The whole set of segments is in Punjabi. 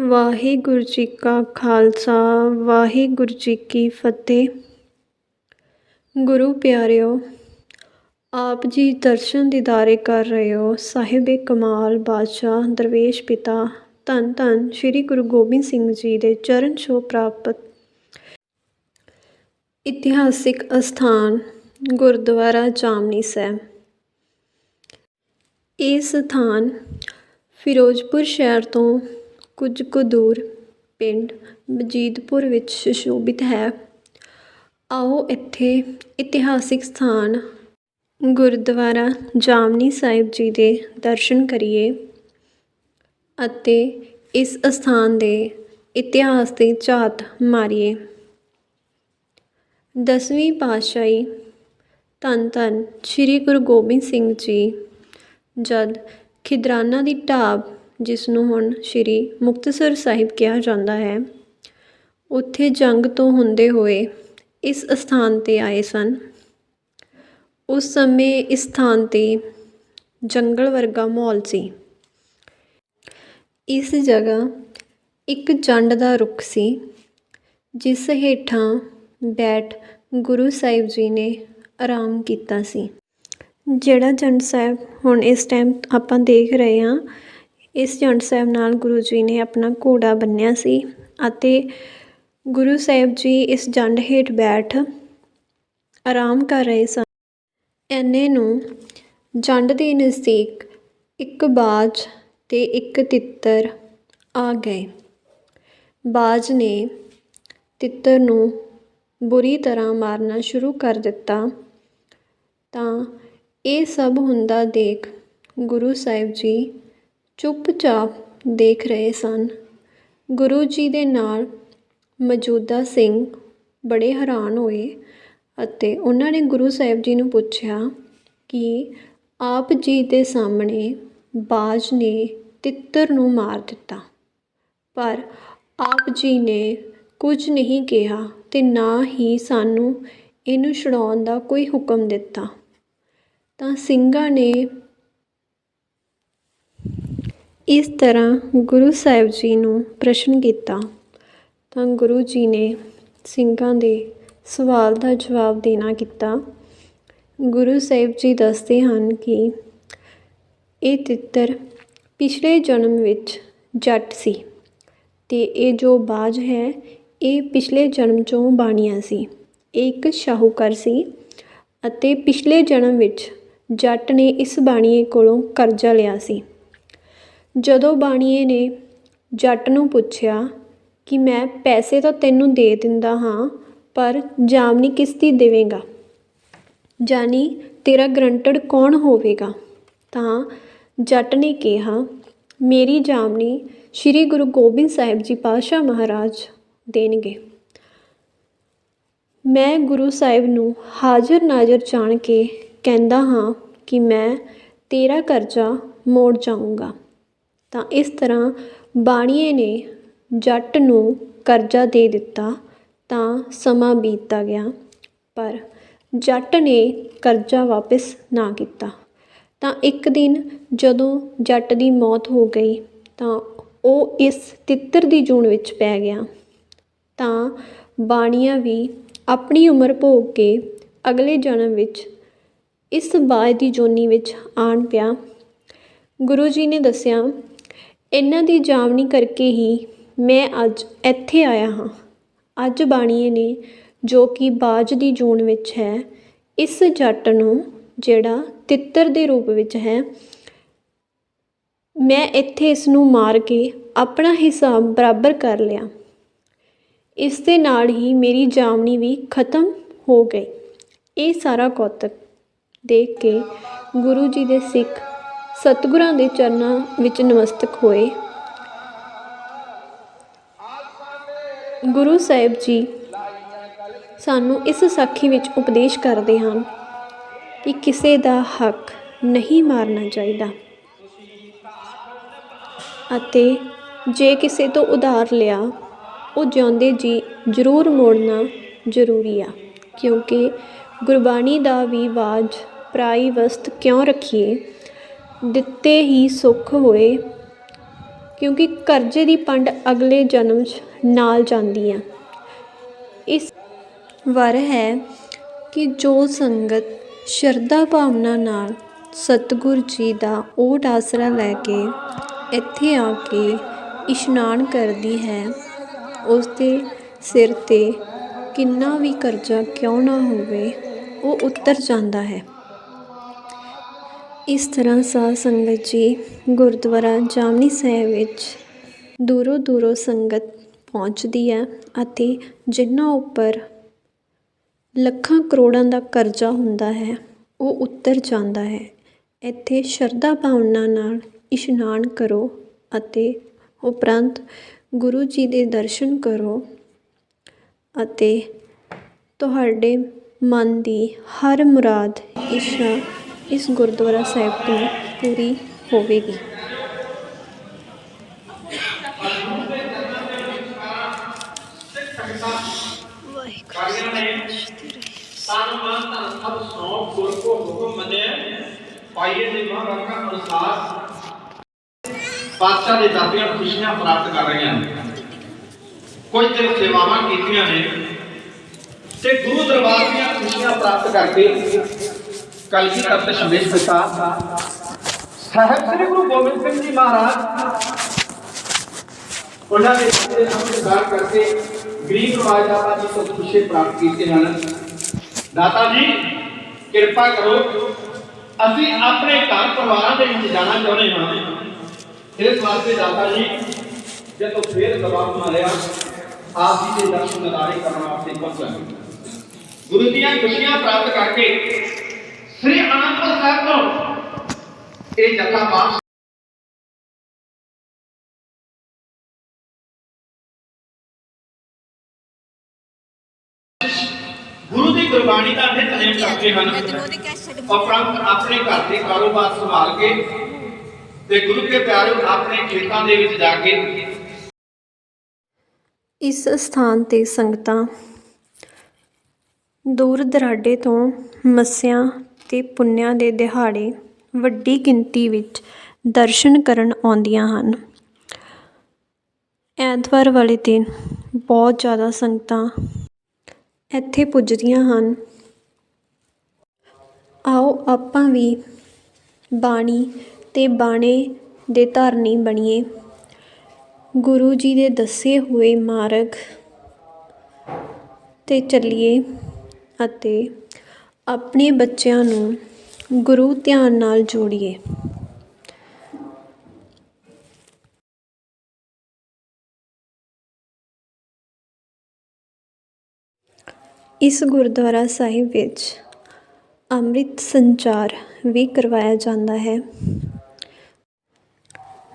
ਵਾਹਿਗੁਰੂ ਜੀ ਕਾ ਖਾਲਸਾ, ਵਾਹਿਗੁਰੂ ਜੀ ਕੀ ਫਤਿਹ। ਗੁਰੂ ਪਿਆਰਿਓ, ਆਪ ਜੀ ਦਰਸ਼ਨ ਦਿਦਾਰੇ ਕਰ ਰਹੇ ਹੋ ਸਾਹਿਬੇ ਕਮਾਲ ਬਾਦਸ਼ਾਹ, ਦਰਵੇਸ਼ ਪਿਤਾ, ਧੰਨ ਧੰਨ ਸ੍ਰੀ ਗੁਰੂ ਗੋਬਿੰਦ ਸਿੰਘ ਜੀ ਦੇ ਚਰਨ ਛੋਹ ਪ੍ਰਾਪਤ। ਇਤਿਹਾਸਿਕ ਅਸਥਾਨ, ਗੁਰਦੁਆਰਾ ਜਾਮਨੀ ਸਾਹਿਬ। ਇਹ ਸਥਾਨ ਫਿਰੋਜ਼ਪੁਰ ਸ਼ਹਿਰ ਤੋਂ ਕੁਝ ਕੁ ਦੂਰ ਪਿੰਡ ਮਜੀਦਪੁਰ ਵਿੱਚ ਸੁਸ਼ੋਭਿਤ ਹੈ। ਆਓ ਇੱਥੇ ਇਤਿਹਾਸਿਕ ਸਥਾਨ ਗੁਰਦੁਆਰਾ ਜਾਮਨੀ ਸਾਹਿਬ ਜੀ ਦੇ ਦਰਸ਼ਨ ਕਰੀਏ ਅਤੇ ਇਸ ਅਸਥਾਨ ਦੇ ਇਤਿਹਾਸ ਦੀ ਝਾਤ ਮਾਰੀਏ। ਦਸਵੀਂ ਪਾਤਸ਼ਾਹੀ ਧੰਨ ਧੰਨ ਸ੍ਰੀ ਗੁਰੂ ਗੋਬਿੰਦ ਸਿੰਘ ਜੀ ਜਦ ਖਿਦਰਾਨਾ ਦੀ ਢਾਬ ਜਿਸ ਨੂੰ ਹੁਣ ਸ੍ਰੀ ਮੁਕਤਸਰ ਸਾਹਿਬ ਕਿਹਾ ਜਾਂਦਾ ਹੈ। ਉੱਥੇ ਜੰਗ ਤੋਂ ਹੁੰਦੇ ਹੋਏ ਇਸ ਅਸਥਾਨ 'ਤੇ ਆਏ ਸਨ। ਉਸ ਸਮੇਂ ਇਸ ਸਥਾਨ 'ਤੇ ਜੰਗਲ ਵਰਗਾ ਮਾਹੌਲ ਸੀ। ਇਸ ਜਗ੍ਹਾ ਇੱਕ ਜੰਡ ਦਾ ਰੁੱਖ ਸੀ, ਜਿਸ ਹੇਠਾਂ ਬੈਠ ਗੁਰੂ ਸਾਹਿਬ ਜੀ ਨੇ ਆਰਾਮ ਕੀਤਾ ਸੀ। ਜਿਹੜਾ ਜੰਡ ਸਾਹਿਬ ਹੁਣ ਇਸ ਟਾਈਮ ਆਪਾਂ ਦੇਖ ਰਹੇ ਹਾਂ ਇਸ ਜੰਡ ਸਾਹਿਬ ਨਾਲ ਗੁਰੂ ਜੀ ਨੇ ਆਪਣਾ ਘੋੜਾ ਬੰਨਿਆ ਸੀ ਅਤੇ ਗੁਰੂ ਸਾਹਿਬ ਜੀ ਇਸ ਜੰਡ ਹੇਠ ਬੈਠ ਆਰਾਮ ਕਰ ਰਹੇ ਸਨ। ਐਨੇ ਨੂੰ ਜੰਡ ਦੇ ਨਜ਼ਦੀਕ ਇੱਕ ਬਾਜ ਤੇ ਇੱਕ ਤਿੱਤਰ ਆ ਗਏ। ਬਾਜ ਨੇ ਤਿੱਤਰ ਨੂੰ ਬੁਰੀ ਤਰ੍ਹਾਂ ਮਾਰਨਾ ਸ਼ੁਰੂ ਕਰ ਦਿੱਤਾ। ਤਾਂ ਇਹ ਸਭ ਹੁੰਦਾ ਦੇਖ ਗੁਰੂ ਸਾਹਿਬ ਜੀ ਚੁੱਪਚਾਪ ਦੇਖ ਰਹੇ ਸਨ। ਗੁਰੂ ਜੀ ਦੇ ਨਾਲ ਮੌਜੂਦਾ ਸਿੰਘ ਬੜੇ ਹੈਰਾਨ ਹੋਏ ਅਤੇ ਉਹਨਾਂ ਨੇ ਗੁਰੂ ਸਾਹਿਬ ਜੀ ਨੂੰ ਪੁੱਛਿਆ ਕਿ ਆਪ ਜੀ ਦੇ ਸਾਹਮਣੇ ਬਾਜ ਨੇ ਤਿੱਤਰ ਨੂੰ ਮਾਰ ਦਿੱਤਾ। ਪਰ ਆਪ ਜੀ ਨੇ ਕੁਝ ਨਹੀਂ ਕਿਹਾ ਤੇ ਨਾ ਹੀ ਸਾਨੂੰ ਇਹਨੂੰ ਛੁਡਾਉਣ ਦਾ ਕੋਈ ਹੁਕਮ ਦਿੱਤਾ। ਤਾਂ ਸਿੰਘਾਂ ਨੇ ਇਸ ਤਰ੍ਹਾਂ ਗੁਰੂ ਸਾਹਿਬ ਜੀ ਨੂੰ ਪ੍ਰਸ਼ਨ ਕੀਤਾ। ਤਾਂ ਗੁਰੂ ਜੀ ਨੇ ਸਿੰਘਾਂ ਦੇ ਸਵਾਲ ਦਾ ਜਵਾਬ ਦੇਣਾ ਕੀਤਾ। ਗੁਰੂ ਸਾਹਿਬ ਜੀ ਦੱਸਦੇ ਹਨ ਕਿ ਇਹ ਤਿੱਤਰ ਪਿਛਲੇ ਜਨਮ ਵਿੱਚ ਜੱਟ ਸੀ ਤੇ ਇਹ ਜੋ ਬਾਜ ਹੈ, ਇਹ ਪਿਛਲੇ ਜਨਮ 'ਚੋਂ ਬਾਣੀਆ ਸੀ। ਇਹ ਇੱਕ ਸ਼ਾਹੂਕਾਰ ਸੀ ਅਤੇ ਪਿਛਲੇ ਜਨਮ ਵਿੱਚ ਜੱਟ ਨੇ ਇਸ ਬਾਣੀਏ ਕੋਲੋਂ ਕਰਜ਼ਾ ਲਿਆ ਸੀ। ਜਦੋਂ ਬਾਣੀਏ ਨੇ ਜੱਟ ਨੂੰ ਪੁੱਛਿਆ ਕਿ ਮੈਂ ਪੈਸੇ ਤਾਂ ਤੈਨੂੰ ਦੇ ਦਿੰਦਾ ਹਾਂ, ਪਰ ਜਾਮਨੀ ਕਿਸ ਦੀ ਦੇਵੇਂਗਾ? ਜਾਨੀ ਤੇਰਾ ਗਰੰਟਡ ਕੌਣ ਹੋਵੇਗਾ? ਤਾਂ ਜੱਟ ਨੇ ਕਿਹਾ, ਮੇਰੀ ਜਾਮਨੀ ਸ੍ਰੀ ਗੁਰੂ ਗੋਬਿੰਦ ਸਾਹਿਬ ਜੀ ਪਾਤਸ਼ਾਹ ਮਹਾਰਾਜ ਦੇਣਗੇ। ਮੈਂ ਗੁਰੂ ਸਾਹਿਬ ਨੂੰ ਹਾਜ਼ਰ ਨਾਜ਼ਰ ਜਾਣ ਕੇ ਕਹਿੰਦਾ ਹਾਂ ਕਿ ਮੈਂ ਤੇਰਾ ਕਰਜ਼ਾ ਮੋੜ ਜਾਊਂਗਾ। ਤਾਂ ਇਸ ਤਰ੍ਹਾਂ ਬਾਣੀਏ ਨੇ ਜੱਟ ਨੂੰ ਕਰਜ਼ਾ ਦੇ ਦਿੱਤਾ ਤਾਂ ਸਮਾਂ ਬੀਤਦਾ ਗਿਆ, ਪਰ ਜੱਟ ਨੇ ਕਰਜ਼ਾ ਵਾਪਿਸ ਨਾ ਕੀਤਾ। ਤਾਂ ਇੱਕ ਦਿਨ ਜਦੋਂ ਜੱਟ ਦੀ ਮੌਤ ਹੋ ਗਈ ਤਾਂ ਉਹ ਇਸ ਤਿੱਤਰ ਦੀ ਜੂਨ ਵਿੱਚ ਪੈ ਗਿਆ। ਤਾਂ ਬਾਣੀਆ ਵੀ ਆਪਣੀ ਉਮਰ ਭੋਗ ਕੇ ਅਗਲੇ ਜਨਮ ਵਿੱਚ ਇਸ ਬਾਜ ਦੀ ਜੋਨੀ ਵਿੱਚ ਆਣ ਪਿਆ। ਗੁਰੂ ਜੀ ਨੇ ਦੱਸਿਆ ਇਹਨਾਂ ਦੀ ਜਾਮਨੀ ਕਰਕੇ ਹੀ ਮੈਂ ਅੱਜ ਇੱਥੇ ਆਇਆ ਹਾਂ। ਅੱਜ ਬਾਣੀਏ ਨੇ ਜੋ ਕਿ ਬਾਝ ਦੀ ਜੂਨ ਵਿੱਚ ਹੈ, ਇਸ ਜੱਟ ਨੂੰ ਜਿਹੜਾ ਤਿੱਤਰ ਦੇ ਰੂਪ ਵਿੱਚ ਹੈ, ਮੈਂ ਇੱਥੇ ਇਸ ਨੂੰ ਮਾਰ ਕੇ ਆਪਣਾ ਹਿਸਾਬ ਬਰਾਬਰ ਕਰ ਲਿਆ। ਇਸ ਦੇ ਨਾਲ ਹੀ ਮੇਰੀ ਜਾਮਨੀ ਵੀ ਖਤਮ ਹੋ ਗਈ। ਇਹ ਸਾਰਾ ਕੌਤਕ ਦੇਖ ਕੇ ਗੁਰੂ ਜੀ ਦੇ ਸਿੱਖ ਸਤਿਗੁਰਾਂ ਦੇ ਚਰਨਾਂ ਵਿੱਚ ਨਮਸਤਕ ਹੋਏ। ਗੁਰੂ ਸਾਹਿਬ ਜੀ, ਸਾਨੂੰ ਇਸ ਸਾਖੀ ਵਿੱਚ ਉਪਦੇਸ਼ ਕਰਦੇ ਹਨ ਕਿ ਕਿਸੇ ਦਾ ਹੱਕ ਨਹੀਂ ਮਾਰਨਾ ਚਾਹੀਦਾ ਅਤੇ ਜੇ ਕਿਸੇ ਤੋਂ ਉਧਾਰ ਲਿਆ, ਉਹ ਜਿਉਂਦੇ ਜੀ ਜ਼ਰੂਰ ਮੋੜਨਾ ਜ਼ਰੂਰੀ ਆ, ਕਿਉਂਕਿ ਗੁਰਬਾਣੀ ਦਾ ਵੀ ਵਾਜ, ਪਰਾਈ ਵਸਤ ਕਿਉਂ ਰੱਖੀਏ? ਦਿੱਤੇ ਹੀ ਸੁੱਖ ਹੋਏ, ਕਿਉਂਕਿ ਕਰਜ਼ੇ ਦੀ ਪੰਡ ਅਗਲੇ ਜਨਮ 'ਚ ਨਾਲ ਜਾਂਦੀ ਹੈ ਇਸ ਵਰ ਹੈ ਕਿ ਜੋ ਸੰਗਤ ਸ਼ਰਧਾ ਭਾਵਨਾ ਨਾਲ ਸਤਿਗੁਰ ਜੀ ਦਾ ਓਟ ਆਸਰਾ ਲੈ ਕੇ ਇੱਥੇ ਆ ਕੇ ਇਸ਼ਨਾਨ ਕਰਦੀ ਹੈ ਉਸ ਦੇ ਸਿਰ 'ਤੇ ਕਿੰਨਾ ਵੀ ਕਰਜ਼ਾ ਕਿਉਂ ਨਾ ਹੋਵੇ, ਉਹ ਉਤਰ ਜਾਂਦਾ ਹੈ। ਇਸ ਤਰ੍ਹਾਂ ਸਾਧ ਸੰਗਤ ਜੀ ਗੁਰਦੁਆਰਾ ਜਾਮਨੀ ਸਾਹਿਬ ਵਿੱਚ ਦੂਰੋਂ ਦੂਰੋਂ ਸੰਗਤ ਪਹੁੰਚਦੀ ਹੈ ਅਤੇ ਜਿਨ੍ਹਾਂ ਉੱਪਰ ਲੱਖਾਂ ਕਰੋੜਾਂ ਦਾ ਕਰਜ਼ਾ ਹੁੰਦਾ ਹੈ, ਉਹ ਉਤਰ ਜਾਂਦਾ ਹੈ। ਇੱਥੇ ਸ਼ਰਧਾ ਭਾਵਨਾ ਨਾਲ ਇਸ਼ਨਾਨ ਕਰੋ ਅਤੇ ਉਪਰੰਤ ਗੁਰੂ ਜੀ ਦੇ ਦਰਸ਼ਨ ਕਰੋ ਅਤੇ ਤੁਹਾਡੇ ਮਨ ਦੀ ਹਰ ਮੁਰਾਦ ਇੱਛਾ ਇਸ ਗੁਰਦੁਆਰਾ ਸਾਹਿਬ ਤੋਂ ਪੂਰੀ ਹੋਵੇਗੀ ਕਾਰੀਆਂ ਨੇ ਤਨ ਮਨ ਧਨ ਸਭ ਸੌਂਪ ਗੁਰ ਕੋ ਹੁਕਮ ਮੰਨੇ ਪਾਈਏ ਦੇ ਮਹਾਰਾਜ ਦਾ ਅਨੁਸਾਰ ਪਾਤਸ਼ਾਹ ਦੇ ਦਾਤੀਆਂ ਖੁਸ਼ੀਆਂ ਪ੍ਰਾਪਤ ਕਰ ਰਹੀਆਂ ਨੇ ਕੁਝ ਦਿਨ ਸੇਵਾਵਾਂ ਕੀਤੀਆਂ ਨੇ ਤੇ ਗੁਰੂ ਦਰਬਾਰ ਦੀਆਂ ਖੁਸ਼ੀਆਂ ਪ੍ਰਾਪਤ ਕਰਕੇ ਕਲਗੀ ਤਖਤ ਸ਼ਮੇਸ਼ ਪਿਤਾ ਸਾਹਿਬ? ਸ੍ਰੀ ਗੁਰੂ ਗੋਬਿੰਦ ਸਿੰਘ ਜੀ ਮਹਾਰਾਜ। ਉਹਨਾਂ ਦੇ ਬੱਚੇ ਨਮਸਕਾਰ ਕਰਕੇ ਗਰੀਬ ਨਵਾਜ ਦਾਤਾ ਜੀ ਤੋਂ ਖੁਸ਼ੀ ਪ੍ਰਾਪਤ ਕੀਤੇ ਹਨ। ਦਾਤਾ ਜੀ, ਕਿਰਪਾ ਕਰੋ, ਅਸੀਂ ਆਪਣੇ ਘਰ ਪਰਿਵਾਰਾਂ ਦੇ ਵਿੱਚ ਜਾਣਾ ਚਾਹੁੰਦੇ ਹਾਂ। ਇਸ ਵਾਸਤੇ ਦਾਤਾ ਜੀ, ਜਦੋਂ ਫੇਰ ਦਬਾਅ ਮਾਰਿਆ ਆਪ ਜੀ ਦੇ ਦਰਸ਼ਨ ਨਜ਼ਾਰੇ ਕਰਨ ਵਾਸਤੇ ਪਹੁੰਚਾਂਗੇ। ਗੁਰੂ ਦੀਆਂ ਖੁਸ਼ੀਆਂ ਪ੍ਰਾਪਤ ਕਰਕੇ ਸ੍ਰੀ ਅਨੰਦਪੁਰ ਸਾਹਿਬ ਤੋਂ। ਇਹ ਜਥਾ ਵਾਪਸ ਗੁਰੂ ਦੀ ਗੁਰਬਾਣੀ ਦਾ ਨਿਤਨੇਮ ਕਰਦੇ ਹਨ ਉਪਰੰਤ ਆਪਣੇ ਘਰ ਦੇ ਕਾਰੋਬਾਰ ਸੰਭਾਲ ਕੇ ਤੇ ਗੁਰੂ ਕੇ ਪਿਆਰੇ ਆਪਣੇ ਖੇਤਾਂ ਦੇ ਵਿੱਚ ਜਾ ਕੇ ਇਸ ਸਥਾਨ ਤੇ ਸੰਗਤਾਂ ਦੂਰ ਦਰਾਡੇ ਤੋਂ ਮੱਸਿਆਂ ਤੇ ਪੁੰਨਿਆਂ ਦੇ ਦਿਹਾੜੇ ਵੱਡੀ ਗਿਣਤੀ ਵਿੱਚ ਦਰਸ਼ਨ ਕਰਨ ਆਉਂਦੀਆਂ ਹਨ। ਐਤਵਾਰ ਵਾਲੇ ਦਿਨ ਬਹੁਤ ਜ਼ਿਆਦਾ ਸੰਗਤਾਂ ਇੱਥੇ ਪੁੱਜਦੀਆਂ ਹਨ। ਆਓ ਆਪਾਂ ਵੀ ਬਾਣੀ ਤੇ ਬਾਣੇ ਦੇ ਧਾਰਨੀ ਬਣੀਏ। ਗੁਰੂ ਜੀ ਦੇ ਦੱਸੇ ਹੋਏ ਮਾਰਗ ਤੇ ਚੱਲੀਏ ਅਤੇ ਆਪਣੇ ਬੱਚਿਆਂ ਨੂੰ ਗੁਰੂ ਧਿਆਨ ਨਾਲ ਜੋੜੀਏ। ਇਸ ਗੁਰਦੁਆਰਾ ਸਾਹਿਬ ਵਿੱਚ ਅੰਮ੍ਰਿਤ ਸੰਚਾਰ ਵੀ ਕਰਵਾਇਆ ਜਾਂਦਾ ਹੈ।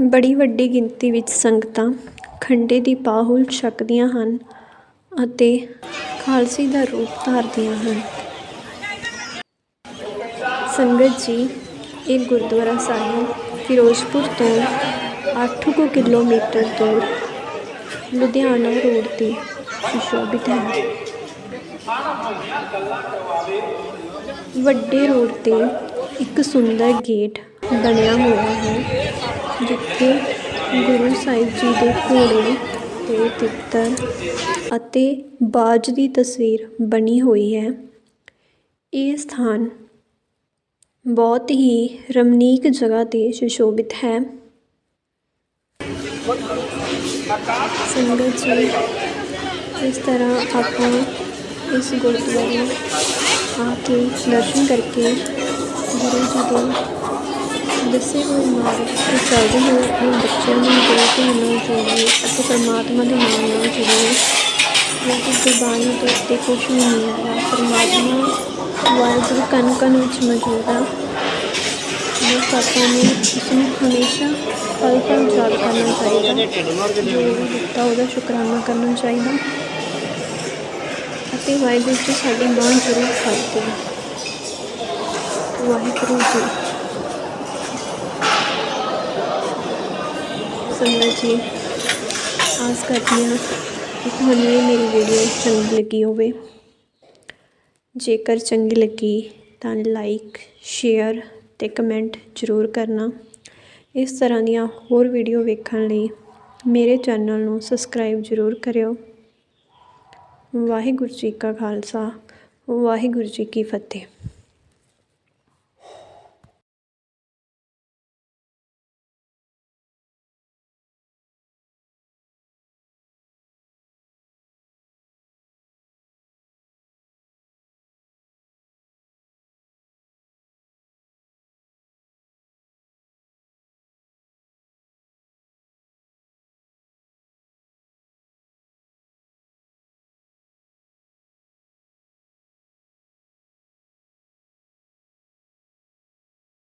ਬੜੀ ਵੱਡੀ ਗਿਣਤੀ ਵਿੱਚ ਸੰਗਤਾਂ ਖੰਡੇ ਦੀ ਪਾਹੁਲ ਛਕਦੀਆਂ ਹਨ ਅਤੇ ਖਾਲਸੀ ਦਾ ਰੂਪ ਧਾਰਦੀਆਂ ਹਨ। ਸੰਗਤ ਜੀ, ਇਹ ਗੁਰਦੁਆਰਾ ਸਾਹਿਬ ਫਿਰੋਜ਼ਪੁਰ ਤੋਂ 8 ਕੁ ਕਿਲੋਮੀਟਰ ਦੂਰ ਲੁਧਿਆਣਾ ਰੋਡ ਤੇ ਸੁਸ਼ੋਭਿਤ ਹੈ। ਵੱਡੇ ਰੋਡ ਤੇ ਇੱਕ ਸੁੰਦਰ ਗੇਟ ਬਣਿਆ ਹੋਇਆ ਹੈ, ਜਿੱਥੇ ਗੁਰੂ ਸਾਹਿਬ ਜੀ ਦੇ ਘੋੜੇ ਤੇ ਤਿੱਤਰ ਅਤੇ ਬਾਜ ਦੀ ਤਸਵੀਰ ਬਣੀ ਹੋਈ ਹੈ। ਇਹ ਸਥਾਨ ਬਹੁਤ ਹੀ ਰਮਨੀਕ ਜਗ੍ਹਾ ਤੇ ਸੁਸ਼ੋਭਿਤ ਹੈ। ਸੰਗਤ ਜੀ, ਇਸ ਤਰ੍ਹਾਂ ਆਪਾਂ ਇਸ ਗੁਰਦੁਆਰੇ ਆ ਕੇ ਦਰਸ਼ਨ ਕਰਕੇ ਗੁਰੂ ਜੀ ਦੇ ਦੱਸੇ ਹੋਏ ਮਾਰਗ ਤੇ ਚੱਲਦੇ ਹੋਏ ਆਪਣੇ ਬੱਚਿਆਂ ਨੂੰ ਗੁਰੂ ਧਿਆਨ ਨਾਲ ਜੋੜੀਏ ਅਤੇ ਪਰਮਾਤਮਾ ਦੇ ਨਾਮ ਨਾਲ ਜੁੜੀਏ। ਕਿਉਂਕਿ ਗੁਰਬਾਣੀ ਦੇ ਉੱਤੇ ਕੁਛ ਵੀ ਨਹੀਂ ਹੈ ਪਰਮਾਤਮਾ ਵਾਹਿਗੁਰੂ ਕਣ ਕਣ ਵਿੱਚ ਮੌਜੂਦ ਹੈ ਬਸ ਆਪਾਂ ਨੂੰ ਇਸ ਨੂੰ ਹਮੇਸ਼ਾ ਪਲ ਪਲ ਯਾਦ ਕਰਨਾ ਚਾਹੀਦਾ। ਜੋ ਵੀ ਦਿੱਤਾ ਉਹਦਾ ਸ਼ੁਕਰਾਨਾ ਕਰਨਾ ਚਾਹੀਦਾ। ਅਤੇ ਵਾਹਿਗੁਰੂ ਜੀ ਸਾਡੀ ਬਾਂਹ ਜ਼ਰੂਰ ਫੜਦੇ ਵਾਹਿਗੁਰੂ ਜੀ। ਸੰਗਤ ਜੀ, ਆਸ ਕਰਦੀ ਹਾਂ ਕਿ ਤੁਹਾਨੂੰ ਇਹ ਮੇਰੀ ਵੀਡੀਓ ਚੰਗੀ ਲੱਗੀ ਹੋਵੇ। ਜੇਕਰ ਚੰਗੀ ਲੱਗੀ ਤਾਂ ਲਾਈਕ ਸ਼ੇਅਰ ਅਤੇ ਕਮੈਂਟ ਜ਼ਰੂਰ ਕਰਨਾ। ਇਸ ਤਰ੍ਹਾਂ ਦੀਆਂ ਹੋਰ ਵੀਡੀਓ ਵੇਖਣ ਲਈ ਮੇਰੇ ਚੈਨਲ ਨੂੰ ਸਬਸਕ੍ਰਾਈਬ ਜ਼ਰੂਰ ਕਰਿਓ। ਵਾਹਿਗੁਰੂ ਜੀ ਕਾ ਖਾਲਸਾ, ਵਾਹਿਗੁਰੂ ਜੀ ਕੀ ਫਤਿਹ।